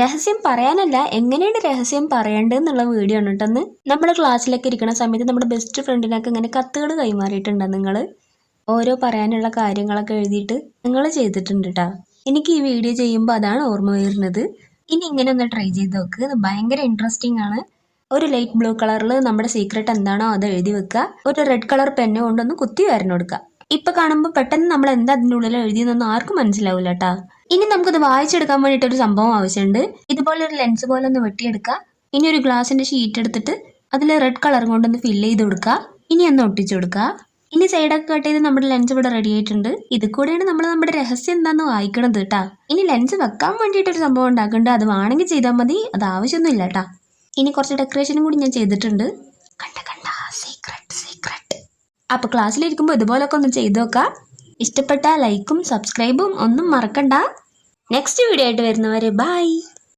രഹസ്യം പറയാനല്ല എങ്ങനെയാണ് രഹസ്യം പറയേണ്ടതെന്നുള്ള വീഡിയോ ആണ് കേട്ടെന്ന് നമ്മുടെ ക്ലാസ്സിലൊക്കെ ഇരിക്കുന്ന സമയത്ത് നമ്മുടെ ബെസ്റ്റ് ഫ്രണ്ടിനൊക്കെ ഇങ്ങനെ കത്തുകൾ കൈമാറിയിട്ടുണ്ടോ നിങ്ങൾ ഓരോ പറയാനുള്ള കാര്യങ്ങളൊക്കെ എഴുതിയിട്ട് നിങ്ങൾ ചെയ്തിട്ടുണ്ട് കേട്ടോ എനിക്ക് ഈ വീഡിയോ ചെയ്യുമ്പോൾ അതാണ് ഓർമ്മ വരുന്നത്. ഇനി ഇങ്ങനെ ഒന്ന് ട്രൈ ചെയ്ത് നോക്ക്. ഭയങ്കര ഇൻട്രസ്റ്റിംഗ് ആണ്. ഒരു ലൈറ്റ് ബ്ലൂ കളറിൽ നമ്മുടെ സീക്രട്ട് എന്താണോ അത് എഴുതി വെക്കുക. ഒരു റെഡ് കളർ പെന്ന് കൊണ്ടൊന്ന് കുത്തി വരണം കൊടുക്കുക ഇപ്പൊ കാണുമ്പോൾ പെട്ടെന്ന് നമ്മൾ എന്താ അതിന്റെ ഉള്ളിൽ എഴുതിയെന്നൊന്നും ആർക്കും മനസ്സിലാവില്ല കേട്ടാ ഇനി നമുക്കത് വായിച്ചെടുക്കാൻ വേണ്ടിയിട്ട് ഒരു സംഭവം ആവശ്യമുണ്ട്. ഇതുപോലെ ഒരു ലെൻസ് പോലെ ഒന്ന് വെട്ടിയെടുക്കുക. ഇനി ഒരു ഗ്ലാസിന്റെ ഷീറ്റ് എടുത്തിട്ട് അതിൽ റെഡ് കളർ കൊണ്ടൊന്ന് ഫിൽ ചെയ്ത് കൊടുക്കുക. ഇനി ഒന്ന് ഒട്ടിച്ചു കൊടുക്കുക. ഇനി സൈഡൊക്കെ കട്ട് ചെയ്ത് നമ്മുടെ ലെൻസ് ഇവിടെ റെഡി ആയിട്ടുണ്ട്. ഇത് കൂടെയാണ് നമ്മൾ നമ്മുടെ രഹസ്യം എന്താന്ന് വായിക്കണത് കേട്ടാ ഇനി ലെൻസ് വെക്കാൻ വേണ്ടിയിട്ട് ഒരു സംഭവം ഉണ്ടാക്കുന്നുണ്ട്. അത് വേണമെങ്കിൽ ചെയ്താൽ മതി. അത് ആവശ്യമൊന്നുമില്ല കേട്ടാ ഇനി കുറച്ച് ഡെക്കറേഷനും കൂടി ഞാൻ ചെയ്തിട്ടുണ്ട് കണ്ട കണ്ട സീക്രട്ട് സീക്രട്ട് അപ്പൊ ക്ലാസ്സിലിരിക്കുമ്പോൾ ഇതുപോലൊക്കെ ഒന്ന് ചെയ്തു നോക്കാം. ഇഷ്ടപ്പെട്ട ലൈക്കും സബ്സ്ക്രൈബും ഒന്നും മറക്കണ്ട. നെക്സ്റ്റ് വീഡിയോ ആയിട്ട് വരുന്നവരെ ബൈ